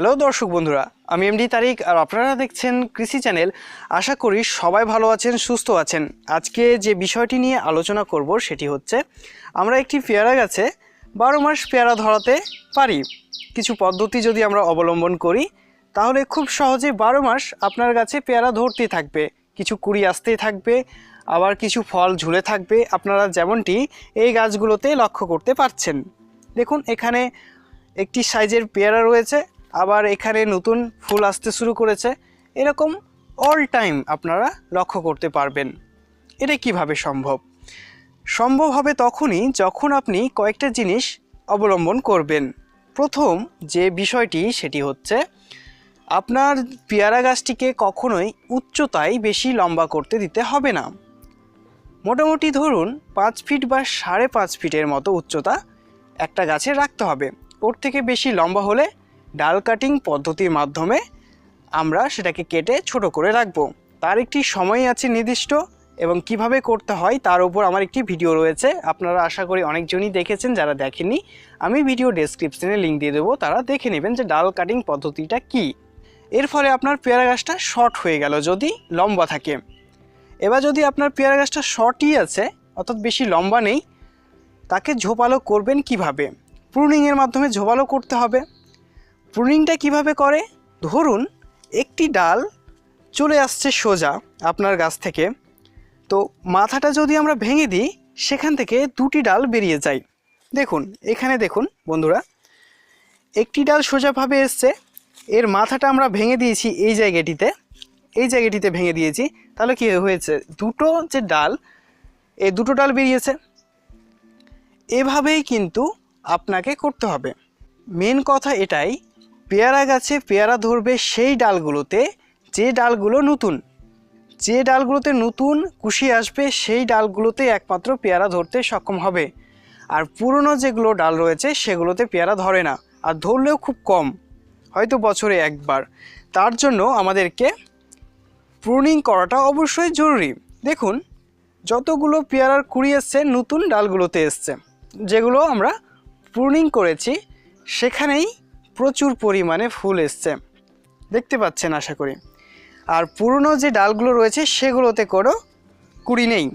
Hello দর্শক বন্ধুরা, আমি এমডি তারিক আর আপনারা দেখছেন কৃষি চ্যানেল। আশা করি সবাই ভালো আছেন, সুস্থ আছেন। আজকে যে বিষয়টি নিয়ে আলোচনা করব সেটি হচ্ছে, আমরা একটি পেয়ারা গাছে বারো মাস পেয়ারা ধরাতে পারি। কিছু পদ্ধতি যদি আমরা অবলম্বন করি, তাহলে খুব সহজে বারো মাস আপনার গাছে পেয়ারা ধরতেই থাকবে। কিছু কুড়ি আসতেই থাকবে, আবার কিছু ফল ঝুলে থাকবে। আপনারা যেমনটি এই গাছগুলোতে লক্ষ্য করতে পারছেন। দেখুন, এখানে একটি সাইজের পেয়ারা রয়েছে। আবার এখানে নতুন ফুল আসতে শুরু করেছে। এরকম অল টাইম আপনারা লক্ষ্য করতে পারবেন। এটা কীভাবে সম্ভব? সম্ভব হবে তখনই যখন আপনি কয়েকটা জিনিস অবলম্বন করবেন। প্রথম যে বিষয়টি, সেটি হচ্ছে আপনার পেয়ারা গাছটিকে কখনোই উচ্চতায় বেশি লম্বা করতে দিতে হবে না। মোটামুটি ধরুন পাঁচ ফিট বা সাড়ে পাঁচ ফিটের মতো উচ্চতা একটা গাছে রাখতে হবে। ওর থেকে বেশি লম্বা হলে ডাল কাটিং পদ্ধতির মাধ্যমে আমরা সেটাকে কেটে ছোট করে রাখব। তার একটি সময় আছে নির্দিষ্ট এবং কীভাবে করতে হয় তার উপর আমার একটি ভিডিও রয়েছে। আপনারা আশা করি অনেকজনই দেখেছেন, যারা দেখেননি, আমি ভিডিও ডেসক্রিপশনে লিঙ্ক দিয়ে দেবো। তারা দেখে নেবেন যে ডাল কাটিং পদ্ধতিটা কি। এর ফলে আপনার পেয়ারা গাছটা শর্ট হয়ে গেল, যদি লম্বা থাকে। এবার যদি আপনার পেয়ারা গাছটা শর্টই আছে, অর্থাৎ বেশি লম্বা নেই, তাকে ঝোপালো করবেন কীভাবে? প্রুনিংয়ের মাধ্যমে ঝোপালো করতে হবে। প্রুনিংটা কীভাবে করে? ধরুন, একটি ডাল চলে আসছে সোজা আপনার গাছ থেকে। তো মাথাটা যদি আমরা ভেঙে দিই, সেখান থেকে দুটি ডাল বেরিয়ে যায়। দেখুন, এখানে দেখুন, বন্ধুরা, একটি ডাল সোজাভাবে এসছে। এর মাথাটা আমরা ভেঙে দিয়েছি এই জায়গাটিতে। এই জায়গাটিতে ভেঙে দিয়েছি। তাহলে কি হয়েছে? দুটো যে ডাল, এ দুটো ডাল বেরিয়েছে। এভাবেই কিন্তু আপনাকে করতে হবে। মেন কথা এটাই পেয়ারা গাছে পেয়ারা ধরবে সেই ডালগুলোতে যে ডালগুলো নতুন। যে ডালগুলোতে নতুন কুশি আসবে সেই ডালগুলোতে একমাত্র পেয়ারা ধরতে সক্ষম হবে। আর পুরনো যেগুলো ডাল রয়েছে সেগুলোতে পেয়ারা ধরে না, আর ধরলেও খুব কম। হয়তো বছরে একবার। তার জন্য আমাদেরকে প্রুনিং করাটা অবশ্যই জরুরি। দেখুন, যতগুলো পেয়ারার কুড়ি এসছে, নতুন ডালগুলোতে এসছে। যেগুলো আমরা প্রুনিং করেছি, সেখানেই প্রচুর পরিমাণে ফুল এসছে। দেখতে পাচ্ছেন আশা করি। আর পুরনো যে ডালগুলো রয়েছে, সেগুলোতে কোনো কুড়ি নেই।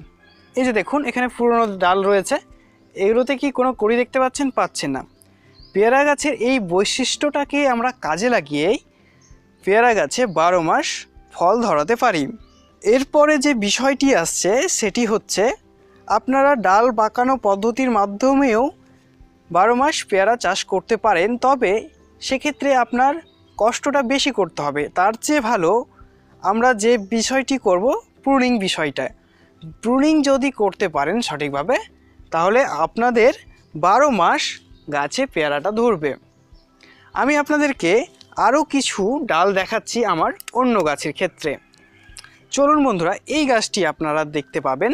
এই যে দেখুন, এখানে পুরনো ডাল রয়েছে। এগুলোতে কি কোনো কুড়ি দেখতে পাচ্ছেন? পাচ্ছেন না। পেয়ারা গাছের এই বৈশিষ্ট্যটাকে আমরা কাজে লাগিয়েই পেয়ারা গাছে বারো মাস ফল ধরাতে পারি। এরপরে যে বিষয়টি আসছে, সেটি হচ্ছে আপনারা ডাল বাঁকানো পদ্ধতির মাধ্যমেও বারো মাস পেয়ারা চাষ করতে পারেন। তবে সেক্ষেত্রে আপনার কষ্টটা বেশি করতে হবে। তার চেয়ে ভালো আমরা যে বিষয়টি করব প্রুনিং বিষয়টা প্রুনিং যদি করতে পারেন সঠিকভাবে, তাহলে আপনাদের বারো মাস গাছে পেয়ারাটা ধরবে। আমি আপনাদেরকে আরও কিছু ডাল দেখাচ্ছি আমার অন্য গাছের ক্ষেত্রে। চলুন বন্ধুরা, এই গাছটি আপনারা দেখতে পাবেন।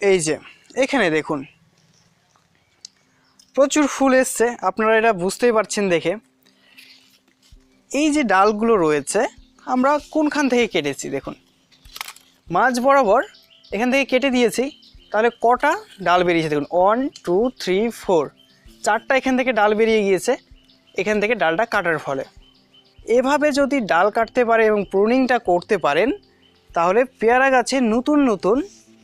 এই যে, এখানে দেখুন। প্রচুর ফুল এসছে, আপনারা এটা বুঝতেই পারছেন দেখে। এই যে ডালগুলো রয়েছে, আমরা কোনখান থেকে কেটেছি দেখুন। মাঝ বরাবর এখান থেকে কেটে দিয়েছি, তাহলে কটা ডাল বেরিয়েছে দেখুন। ওয়ান টু থ্রি ফোর চারটা এখান থেকে ডাল বেরিয়ে গিয়েছে, এখান থেকে ডালটা কাটার ফলে। এভাবে যদি ডাল কাটতে পারে এবং প্রুনিংটা করতে পারেন, তাহলে পেয়ারা গাছে নতুন নতুন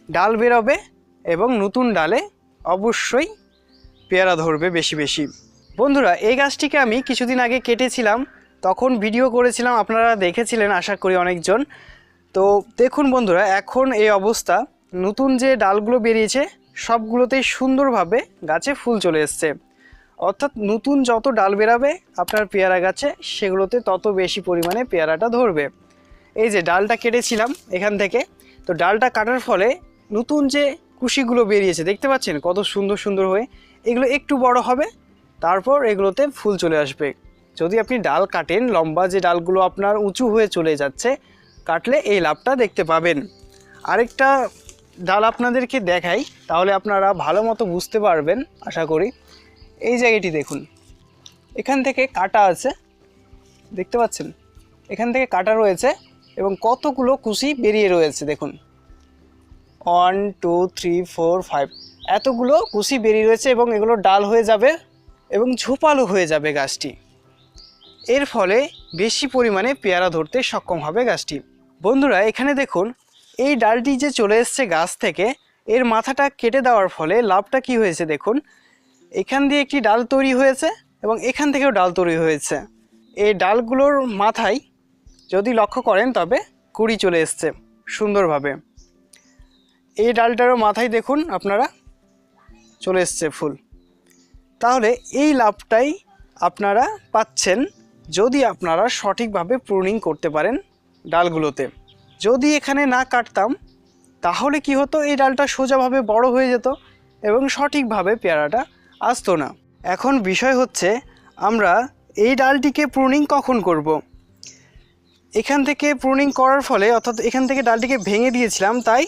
ডাল বেরোবে এবং নতুন ডালে অবশ্যই পেয়ারা ধরবে বেশি বেশি। বন্ধুরা, এই গাছটিকে আমি কিছুদিন আগে কেটেছিলাম, তখন ভিডিও করেছিলাম, আপনারা দেখেছিলেন, আশা করি অনেকজন। তো দেখুন বন্ধুরা, এখন এই অবস্থা, নতুন যে ডালগুলো বেরিয়েছে, সবগুলোতেই সুন্দরভাবে গাছে ফুল চলে এসছে। অর্থাৎ নতুন যত ডাল বেরাবে আপনার পেয়ারা গাছে, সেগুলোতে তত বেশি পরিমাণে পেয়ারাটা ধরবে। এই যে ডালটা কেটেছিলাম এখান থেকে, তো ডালটা কাটার ফলে নতুন যে কুশিগুলো বেরিয়েছে, দেখতে পাচ্ছেন কত সুন্দর সুন্দর হয়ে এগুলো একটু বড় হবে, তারপর এগুলোতে ফুল চলে আসবে। যদি আপনি ডাল কাটেন, লম্বা যে ডালগুলো আপনার উঁচু হয়ে চলে যাচ্ছে, কাটলে এই লাভটা দেখতে পাবেন। আরেকটা ডাল আপনাদেরকে দেখাই, তাহলে আপনারা ভালো মতো বুঝতে পারবেন, আশা করি। এই জায়গাটি দেখুন, এখান থেকে কাটা আছে, দেখতে পাচ্ছেন? এখান থেকে কাটা রয়েছে এবং কতগুলো কুশি বেরিয়ে রয়েছে, দেখুন। One two three four five এতগুলো কুশি বেরিয়ে রয়েছে এবং এগুলো ডাল হয়ে যাবে এবং ঝোপালো হয়ে যাবে গাছটি। এর ফলে বেশি পরিমাণে পেয়ারা ধরতে সক্ষম হবে গাছটি। বন্ধুরা, এখানে দেখুন, এই ডালটি যে চলে এসছে গাছ থেকে, এর মাথাটা কেটে দেওয়ার ফলে লাভটা কি হয়েছে দেখুন। এখান দিয়ে একটি ডাল তৈরি হয়েছে এবং এখান থেকেও ডাল তৈরি হয়েছে। এই ডালগুলোর মাথায় যদি লক্ষ্য করেন, তবে কুড়ি চলে এসছে সুন্দরভাবে। এই ডালটারও মাথায় দেখুন আপনারা। চলে এসছে ফুল। তাহলে এই লাভটাই আপনারা পাচ্ছেন যদি আপনারা সঠিকভাবে প্রুনিং করতে পারেন ডালগুলোতে। যদি এখানে না কাটতাম, তাহলে কি হতো? এই ডালটা সোজাভাবে বড় হয়ে যেত এবং সঠিকভাবে পেয়ারাটা আসতো না। এখন বিষয় হচ্ছে, আমরা এই ডালটিকে প্রুনিং কখন করব। এখান থেকে প্রুনিং করার ফলে, অর্থাৎ এখান থেকে ডালটিকে ভেঙে দিয়েছিলাম, তাই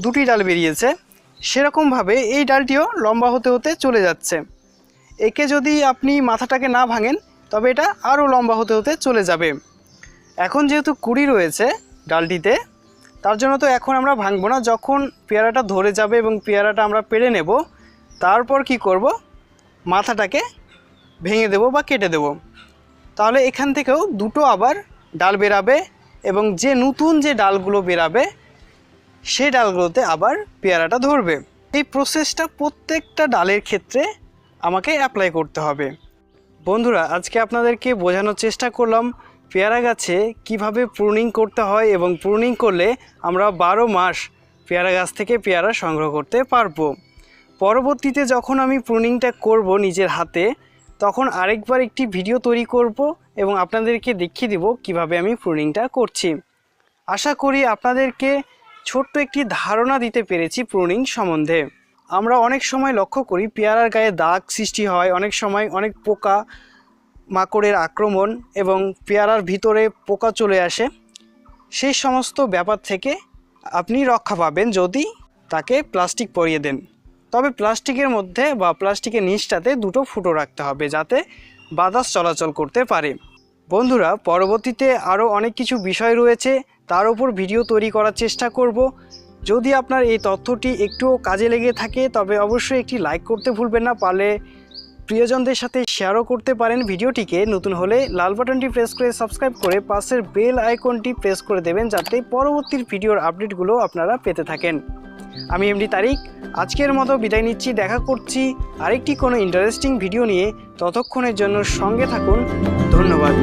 দুটি ডাল বেরিয়েছে। সেরকমভাবে এই ডালটিও লম্বা হতে হতে চলে যাচ্ছে। একে যদি আপনি মাথাটাকে না ভাঙেন, তবে এটা আরও লম্বা হতে হতে চলে যাবে। এখন যেহেতু কুড়ি রয়েছে ডালটিতে, তার জন্য তো এখন আমরা ভাঙবো না। যখন পেয়ারাটা ধরে যাবে এবং পেয়ারাটা আমরা পেরে নেব, তারপর কি করব? মাথাটাকে ভেঙে দেব বা কেটে দেব। তাহলে এখান থেকেও দুটো আবার ডাল বেরাবে এবং যে নতুন যে ডালগুলো বেরাবে সেই ডালগুলোতে আবার পেয়ারাটা ধরবে। এই প্রসেসটা প্রত্যেকটা ডালের ক্ষেত্রে আমাকে অ্যাপ্লাই করতে হবে। বন্ধুরা, আজকে আপনাদেরকে বোঝানোর চেষ্টা করলাম পেয়ারা গাছে কীভাবে প্রুনিং করতে হয় এবং প্রুনিং করলে আমরা বারো মাস পেয়ারা গাছ থেকে পেয়ারা সংগ্রহ করতে পারব। পরবর্তীতে যখন আমি প্রুনিংটা করব নিজের হাতে, তখন আরেকবার একটি ভিডিও তৈরি করব এবং আপনাদেরকে দেখিয়ে দিব কীভাবে আমি প্রুনিংটা করছি। আশা করি আপনাদেরকে ছোট্ট একটি ধারণা দিতে পেরেছি প্রুনিং সম্বন্ধে। আমরা অনেক সময় লক্ষ্য করি পেয়ারার গায়ে দাগ সৃষ্টি হয়, অনেক সময় অনেক পোকা মাকড়ের আক্রমণ এবং পেয়ারার ভিতরে পোকা চলে আসে। সেই সমস্ত ব্যাপার থেকে আপনি রক্ষা পাবেন যদি তাকে প্লাস্টিক পরিয়ে দেন। তবে প্লাস্টিকের মধ্যে বা প্লাস্টিকের নিচটাতে দুটো ফুটো রাখতে হবে যাতে বাতাস চলাচল করতে পারে। বন্ধুরা, পরবর্তীতে আরও অনেক কিছু বিষয় রয়েছে তার উপর ভিডিও তৈরি করার চেষ্টা করব। যদি আপনার এই তথ্যটি একটুও কাজে লেগে থাকে, তবে অবশ্যই একটি লাইক করতে ভুলবেন না। পারলে প্রিয়জনদের সাথে শেয়ারও করতে পারেন ভিডিওটিকে। নতুন হলে লাল বাটনটি প্রেস করে সাবস্ক্রাইব করে পাশের বেল আইকনটি প্রেস করে দেবেন, যাতে পরবর্তী ভিডিওর আপডেটগুলো আপনারা পেতে থাকেন। আমি এমডি তারিক। আজকের মতো বিদায় নিচ্ছি। দেখা করছি আরেকটি কোনো ইন্টারেস্টিং ভিডিও নিয়ে। ততক্ষণের জন্য সঙ্গে থাকুন। ধন্যবাদ।